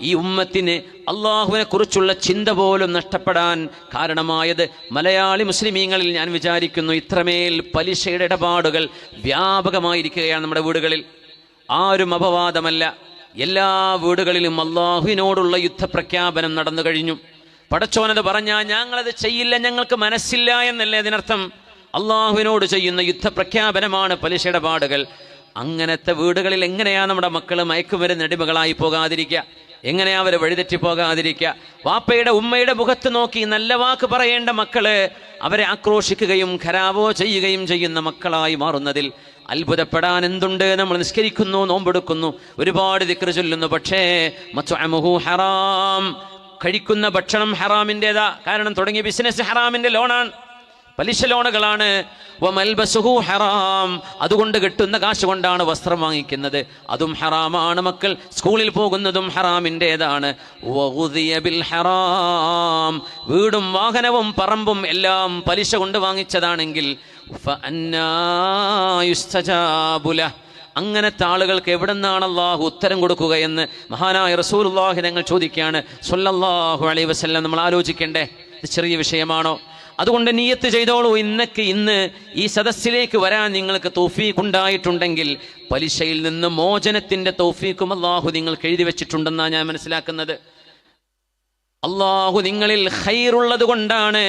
ഈ ഉമ്മത്തിന് അള്ളാഹുവിനെ കുറിച്ചുള്ള ചിന്ത പോലും നഷ്ടപ്പെടാൻ കാരണമായത് മലയാളി മുസ്ലിമീങ്ങളിൽ ഞാൻ വിചാരിക്കുന്നു ഇത്രമേൽ പലിശയുടെ ഇടപാടുകൾ വ്യാപകമായിരിക്കുകയാണ് നമ്മുടെ വീടുകളിൽ. ആരും അപവാദമല്ല. എല്ലാ വീടുകളിലും അള്ളാഹുവിനോടുള്ള യുദ്ധപ്രഖ്യാപനം നടന്നു കഴിഞ്ഞു. പടച്ചോനത് പറഞ്ഞാൽ ഞങ്ങളത് ചെയ്യില്ല ഞങ്ങൾക്ക് മനസ്സില്ല എന്നല്ലേ അതിനർത്ഥം? അള്ളാഹുവിനോട് ചെയ്യുന്ന യുദ്ധപ്രഖ്യാപനമാണ് പലിശയുടെ ഇടപാടുകൾ. അങ്ങനത്തെ വീടുകളിൽ എങ്ങനെയാ നമ്മുടെ മക്കൾ മയക്കുമരുന്ന് അടിമകളായി പോകാതിരിക്കുക? എങ്ങനെയാ അവർ വഴിതെറ്റി പോകാതിരിക്കുക? വാപ്പയുടെ ഉമ്മയുടെ മുഖത്ത് നോക്കി നല്ല വാക്ക് പറയേണ്ട മക്കൾ അവരെ ആക്രോശിക്കുകയും ഖരാവോ ചെയ്യുകയും ചെയ്യുന്ന മക്കളായി മാറുന്നതിൽ അത്ഭുതപ്പെടാൻ എന്തുണ്ട്? നമ്മൾ നിസ്കരിക്കുന്നു നോമ്പെടുക്കുന്നു ഒരുപാട് ദിക്ർ ചൊല്ലുന്നു. പക്ഷേ ഹറാം. കഴിക്കുന്ന ഭക്ഷണം ഹറാമിന്റെതാ. കാരണം തുടങ്ങിയ ബിസിനസ് ഹറാമിന്റെ ലോണാണ്. പലിശ ലോണുകളാണ് ഹറാം. അതുകൊണ്ട് കിട്ടുന്ന കാശ് കൊണ്ടാണ് വസ്ത്രം വാങ്ങിക്കുന്നത്. അതും ഹറാമാണ് മക്കൾ. സ്കൂളിൽ പോകുന്നതും ഹറാമിന്റെതാണ്. ഹറാം. വീടും വാഹനവും പറമ്പും എല്ലാം പലിശ കൊണ്ട് വാങ്ങിച്ചതാണെങ്കിൽ. അങ്ങനത്തെ ആളുകൾക്ക് എവിടെ നിന്നാണ് അള്ളാഹു ഉത്തരം കൊടുക്കുക എന്ന് മഹാനായ റസൂലുള്ളാഹി ഞങ്ങൾ ചോദിക്കുകയാണ്. സൊല്ലാഹു വസല്ലം നമ്മൾ ആലോചിക്കേണ്ടേ? ചെറിയ വിഷയമാണോ? അതുകൊണ്ട് നീയത്ത് ചെയ്തോളൂ. ഇന്നക്ക് ഇന്ന് ഈ സദസ്സിലേക്ക് വരാൻ നിങ്ങൾക്ക് തൗഫീഖ് ഉണ്ടായിട്ടുണ്ടെങ്കിൽ പലിശയിൽ നിന്ന് മോചനത്തിന്റെ തൗഫീഖും അള്ളാഹു നിങ്ങൾക്ക് എഴുതി വെച്ചിട്ടുണ്ടെന്നാണ് ഞാൻ മനസ്സിലാക്കുന്നത്. അള്ളാഹു നിങ്ങളിൽ ഹൈറുള്ളത് കൊണ്ടാണ്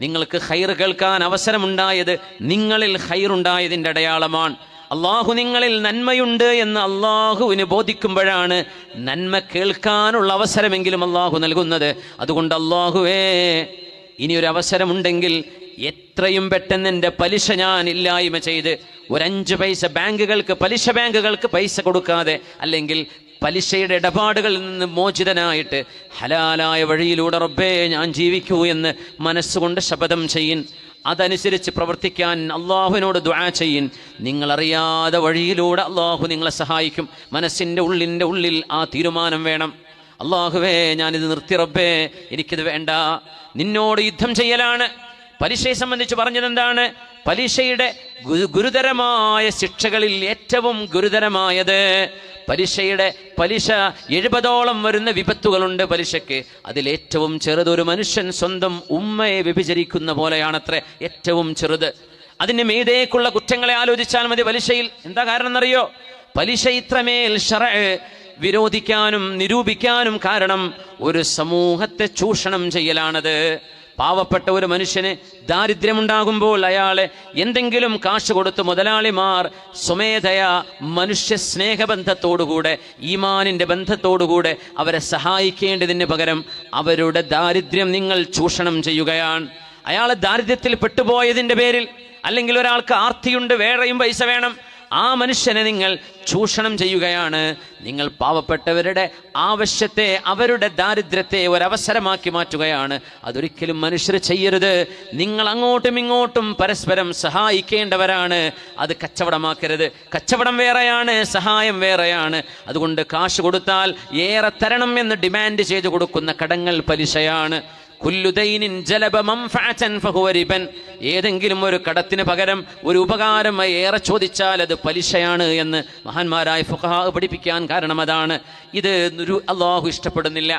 നിങ്ങൾക്ക് ഖൈർ കേൾക്കാൻ അവസരമുണ്ടായത് നിങ്ങളിൽ ഹൈറുണ്ടായതിന്റെ അടയാളമാണ്. അള്ളാഹു നിങ്ങളിൽ നന്മയുണ്ട് എന്ന് അള്ളാഹുവിന് ബോധിക്കുമ്പോഴാണ് നന്മ കേൾക്കാനുള്ള അവസരമെങ്കിലും അള്ളാഹു നൽകുന്നത്. അതുകൊണ്ട് അള്ളാഹുവേ ഇനി ഒരു അവസരമുണ്ടെങ്കിൽ എത്രയും പെട്ടെന്ന് എന്റെ പലിശ ഞാൻ ഇല്ലായ്മ ചെയ്ത് ഒരഞ്ച് പൈസ ബാങ്കുകൾക്ക് പലിശ ബാങ്കുകൾക്ക് പൈസ കൊടുക്കാതെ അല്ലെങ്കിൽ പലിശയുടെ ഇടപാടുകളിൽ നിന്ന് മോചിതനായിട്ട് ഹലാലായ വഴിയിലൂടെ റബ്ബേ ഞാൻ ജീവിക്കൂ എന്ന് മനസ്സുകൊണ്ട് ശപഥം ചെയ്യിൻ അതനുസരിച്ച് പ്രവർത്തിക്കാൻ അള്ളാഹുവിനോട് ദുആ ചെയ്യൻ. നിങ്ങളറിയാതെ വഴിയിലൂടെ അള്ളാഹു നിങ്ങളെ സഹായിക്കും. മനസ്സിന്റെ ഉള്ളിന്റെ ഉള്ളിൽ ആ തീരുമാനം വേണം. അള്ളാഹുവേ ഞാനിത് നിർത്തി റബ്ബേ എനിക്കിത് വേണ്ട. നിന്നോട് യുദ്ധം ചെയ്യലാണ്. പലിശയെ സംബന്ധിച്ച് പറഞ്ഞത് എന്താണ് പലിശയുടെ ഗുരുതരമായ ശിക്ഷകളിൽ ഏറ്റവും ഗുരുതരമായത് പലിശയുടെ പലിശ എഴുപതോളം വരുന്ന വിപത്തുകളുണ്ട് പലിശയ്ക്ക്. അതിലേറ്റവും ചെറുത് ഒരു മനുഷ്യൻ സ്വന്തം ഉമ്മയെ വ്യഭിചരിക്കുന്ന പോലെയാണത്രേ ഏറ്റവും ചെറുത്. അതിന് മീതേക്കുള്ള കുറ്റങ്ങളെ ആലോചിച്ചാൽ മതി പലിശയിൽ. എന്താ കാരണം എന്നറിയോ പലിശ ഇത്രമേൽ ഷറ വിരോധിക്കാനും നിരൂപിക്കാനും കാരണം ഒരു സമൂഹത്തെ ചൂഷണം ചെയ്യലാണത്. പാവപ്പെട്ട ഒരു മനുഷ്യന് ദാരിദ്ര്യമുണ്ടാകുമ്പോൾ അയാളെ എന്തെങ്കിലും കാശ് കൊടുത്ത് മുതലാളിമാർ സ്വമേധയാ മനുഷ്യ സ്നേഹബന്ധത്തോടുകൂടെ ഈമാനിന്റെ ബന്ധത്തോടുകൂടെ അവരെ സഹായിക്കേണ്ടതിന് പകരം അവരുടെ ദാരിദ്ര്യം നിങ്ങൾ ചൂഷണം ചെയ്യുകയാണ്. അയാളെ ദാരിദ്ര്യത്തിൽ പെട്ടുപോയതിന്റെ പേരിൽ അല്ലെങ്കിൽ ഒരാൾക്ക് ആർത്തിയുണ്ട് വേറെയും പൈസ വേണം ആ മനുഷ്യനെ നിങ്ങൾ ചൂഷണം ചെയ്യുകയാണ്. നിങ്ങൾ പാവപ്പെട്ടവരുടെ ആവശ്യത്തെ അവരുടെ ദാരിദ്ര്യത്തെ ഒരവസരമാക്കി മാറ്റുകയാണ്. അതൊരിക്കലും മനുഷ്യർ ചെയ്യരുത്. നിങ്ങൾ അങ്ങോട്ടും ഇങ്ങോട്ടും പരസ്പരം സഹായിക്കേണ്ടവരാണ്. അത് കച്ചവടമാക്കരുത്. കച്ചവടം വേറെയാണ് സഹായം വേറെയാണ്. അതുകൊണ്ട് കാശ് കൊടുത്താൽ ഏറെ തരണം എന്ന് ഡിമാൻഡ് ചെയ്ത് കൊടുക്കുന്ന കടങ്ങൾ പലിശയാണ്. കുല്ലുദൈനിൻ ജലബ മംഫഅതൻ ഫഹുവ റിബൻ ഏതെങ്കിലും ഒരു കടത്തിന് പകരം ഒരു ഉപകാരം ഏറെ ചോദിച്ചാൽ അത് പലിശയാണ് എന്ന് മഹാന്മാരായ ഫുഖഹാ പഠിപ്പിക്കാൻ കാരണം അതാണ്. ഇത് അള്ളാഹു ഇഷ്ടപ്പെടുന്നില്ല.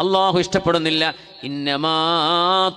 അള്ളാഹു ഇഷ്ടപ്പെടുന്നില്ല. ഇന്നമാ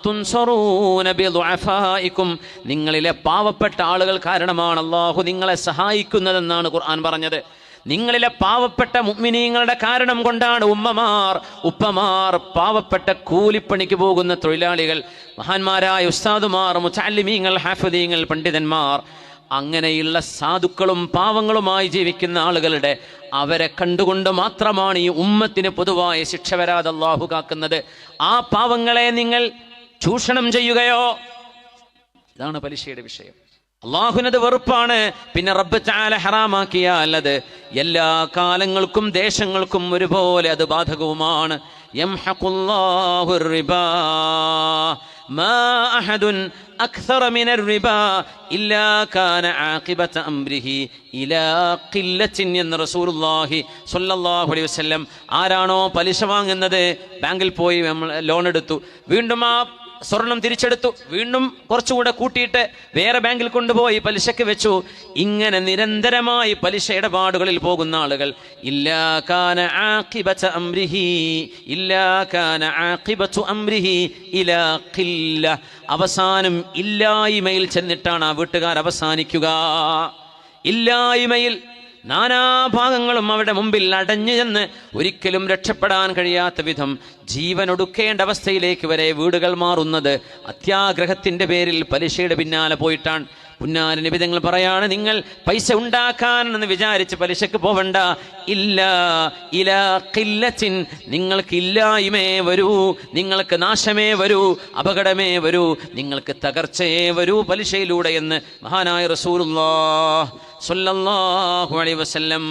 തുൻസറൂന ബിദുഅഫായിക്കും നിങ്ങളിലെ പാവപ്പെട്ട ആളുകൾ കാരണമാണ് അള്ളാഹു നിങ്ങളെ സഹായിക്കുന്നതെന്നാണ് ഖുർആൻ പറഞ്ഞത്. നിങ്ങളിലെ പാവപ്പെട്ട മുഅ്മിനീങ്ങളുടെ കാരണം കൊണ്ടാണ് ഉമ്മമാർ ഉപ്പമാർ പാവപ്പെട്ട കൂലിപ്പണിക്ക് പോകുന്ന തൊഴിലാളികൾ മഹാന്മാരായ ഉസ്താദുമാർ മുച്ചാലിമീങ്ങൾ ഹാഫുദീങ്ങൾ പണ്ഡിതന്മാർ അങ്ങനെയുള്ള സാധുക്കളും പാവങ്ങളുമായി ജീവിക്കുന്ന ആളുകളുടെ അവരെ കണ്ടുകൊണ്ട് മാത്രമാണ് ഈ ഉമ്മത്തിന് പൊതുവായ ശിക്ഷ വരാതെ അള്ളാഹു കാക്കുന്നത്. ആ പാവങ്ങളെ നിങ്ങൾ ചൂഷണം ചെയ്യുകയോ? ഇതാണ് പലിശയുടെ വിഷയം. അള്ളാഹുനത് വെറുപ്പാണ്. പിന്നെ റബ്ബ് ചാല ഹറാമാക്കിയ അല്ലത്. എല്ലാ കാലങ്ങൾക്കും ദേശങ്ങൾക്കും ഒരുപോലെ അത് ബാധകവുമാണ്. ആരാണോ പലിശ വാങ്ങുന്നത്. ബാങ്കിൽ പോയി നമ്മൾ ലോൺ എടുത്തു. വീണ്ടും ആ സ്വർണം തിരിച്ചെടുത്തു. വീണ്ടും കുറച്ചുകൂടെ കൂട്ടിയിട്ട് വേറെ ബാങ്കിൽ കൊണ്ടുപോയി പലിശയ്ക്ക് വെച്ചു. ഇങ്ങനെ നിരന്തരമായി പലിശ ഇടപാടുകളിൽ പോകുന്ന ആളുകൾ അവസാനം ഇല്ലായ്മയിൽ ചെന്നിട്ടാണ് ആ വീട്ടുകാർ അവസാനിക്കുക. ഇല്ലായ്മയിൽ നാനാഭാഗങ്ങളും അവരുടെ മുമ്പിൽ അടഞ്ഞു ചെന്ന് ഒരിക്കലും രക്ഷപ്പെടാൻ കഴിയാത്ത വിധം ജീവനൊടുക്കേണ്ട അവസ്ഥയിലേക്ക് വരെ വീടുകൾ മാറുന്നത് അത്യാഗ്രഹത്തിന്റെ പേരിൽ പലിശയുടെ പിന്നാലെ പോയിട്ടാണ്. പുന്നാര തങ്ങൾ പറയാണ് നിങ്ങൾ പൈസ ഉണ്ടാക്കാൻ എന്ന് വിചാരിച്ച് പലിശക്ക് പോവണ്ട. ഇല്ല ഇല കില്ലച്ചിൻ നിങ്ങൾക്ക് ഇല്ലായ്മേ വരൂ നിങ്ങൾക്ക് നാശമേ വരൂ അപകടമേ വരൂ നിങ്ങൾക്ക് തകർച്ചയേ വരൂ പലിശയിലൂടെ എന്ന് മഹാനായ റസൂലുള്ളാഹ് സ്വല്ലല്ലാഹു അലൈ വസല്ലം